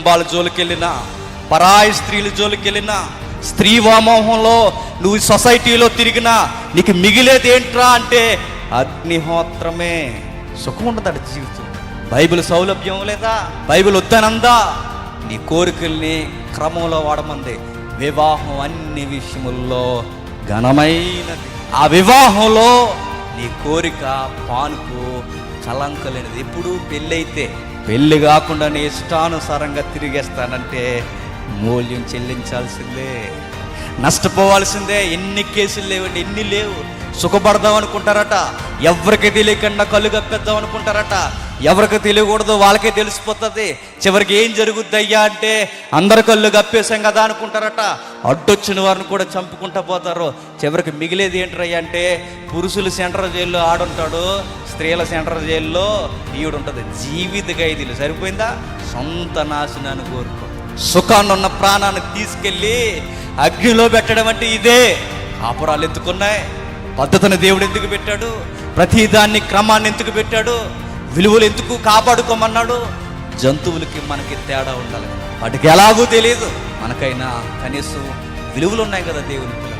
కుటుంబాల జోలికెళ్ళినా పరాయి స్త్రీల జోలికెళ్ళినా స్త్రీ వామోహంలో నువ్వు సొసైటీలో తిరిగినా నీకు మిగిలేది ఏంట్రా అంటే అగ్నిహోత్రమే. సుఖం ఉండదట జీవితం. బైబిల్ సౌలభ్యం లేదా? బైబిల్ వద్దనందా? నీ కోరికల్ని క్రమంలో వాడమంది. వివాహం అన్ని విషయముల్లో ఘనమైనది. ఆ వివాహంలో నీ కోరిక పానుకు కలంకలేనిది ఎప్పుడు పెళ్ళైతే పెళ్ళి కాకుండా నీ ఇష్టానుసారంగా తిరిగేస్తానంటే మూల్యం చెల్లించాల్సిందే. నష్టపోవాల్సిందే. ఎన్ని కేసులు లేవండి ఎన్ని లేవు. సుఖపడదాం అనుకుంటారట. ఎవరికి తెలియకుండా కళ్ళు కప్పేద్దాం అనుకుంటారట. ఎవరికి తెలియకూడదు వాళ్ళకే తెలిసిపోతుంది. చివరికి ఏం జరుగుద్ది అయ్యా అంటే అందరి కళ్ళు కప్పేసాం కదా అనుకుంటారట. అడ్డొచ్చిన వారిని కూడా చంపుకుంటా పోతారు. చివరికి మిగిలేది ఏంటయ్యా అంటే పురుషులు సెంట్రల్ జైల్లో ఆడుంటాడు. స్త్రీల సెంట్రల్ జైల్లో ఈవిడుంటుంది. జీవిత ఖైదీలు సరిపోయిందా? సొంత నాశనాన్ని కోరుకో. సుఖాన్ని ఉన్న ప్రాణాన్ని తీసుకెళ్ళి అగ్నిలో పెట్టడం అంటే ఇదే. కాపురాలు ఎత్తుకున్నాయి. పద్ధతిని దేవుడు ఎందుకు పెట్టాడు? ప్రతి దాన్ని క్రమాన్ని ఎందుకు పెట్టాడు? విలువలు ఎందుకు కాపాడుకోమన్నాడు? జంతువులకి మనకి తేడా ఉండాలి. వాటికి ఎలాగూ తెలియదు మనకైనా కనీసం విలువలు ఉన్నాయి కదా దేవుని పిల్లలు.